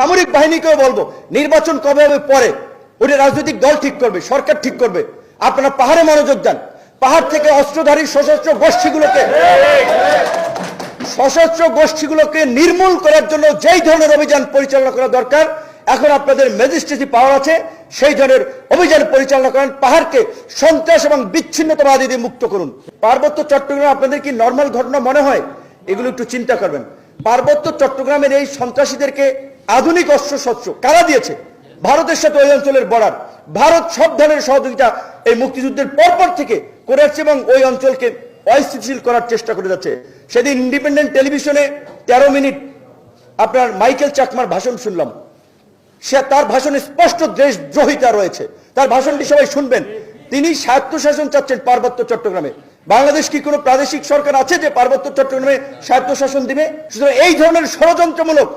সামরিক বাহিনীকেও বলব, নির্বাচন কবে হবে পরে? ওটা রাজনৈতিক দল ঠিক করবে, সরকার ঠিক করবে। আপনারা পাহাড়ে মনোযোগ দেন। পাহাড় থেকে অস্ত্রধারী সশস্ত্র গোষ্ঠীগুলোকে সশস্ত্র গোষ্ঠীগুলোকে নির্মূল করার জন্য যেই ধরনের অভিযান পরিচালনা করা দরকার, এখন আপনাদের ম্যাজিস্ট্রেসি পাওয়ার আছে, সেই ধরনের অভিযান পরিচালনা করেন, পাহাড়কে সন্ত্রাস এবং বিচ্ছিন্নতাবাদী দিয়ে মুক্ত করুন। পার্বত্য চট্টগ্রাম আপনাদের কি নর্মাল ঘটনা মনে হয়? এগুলো একটু চিন্তা করবেন। পার্বত্য চট্টগ্রামের এই সন্ত্রাসীদেরকে আধুনিক অস্ত্র শস্ত্র কারা দিয়েছে? ভারতের সাথে ওই অঞ্চলের বর্ডার। ভারত সব ধরনের সহযোগিতা এই মুক্তিযুদ্ধের পরপর থেকে করে আসছে এবং ওই অঞ্চলকে অস্থিতিশীল করার চেষ্টা করে যাচ্ছে। সেদিন ইন্ডিপেন্ডেন্ট টেলিভিশনে তেরো মিনিট আপনার মাইকেল চাকমার ভাষণ শুনলাম। সে তার ভাষণে স্পষ্ট দেশদ্রোহিতা রয়েছে। তার ভাষণটি সবাই শুনবেন। তিনি স্বায়ত্তশাসন চাচ্ছেন পার্বত্য চট্টগ্রামে। বাংলাদেশ কি কোনো প্রাদেশিক সরকার আছে যে পার্বত্য চট্টগ্রামে স্বায়ত্তশাসন দিবে? সুতরাং এই ধরনের ষড়যন্ত্রমূলক